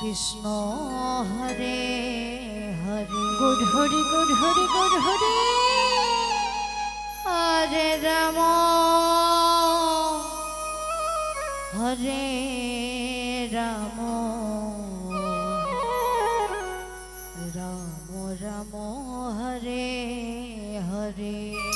কৃষ্ণ হরে হরে। গুড হরি গুড Hari good Hari. Hare Ram. Hare Ram. Ram Ram Hare Hare.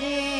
Yeah.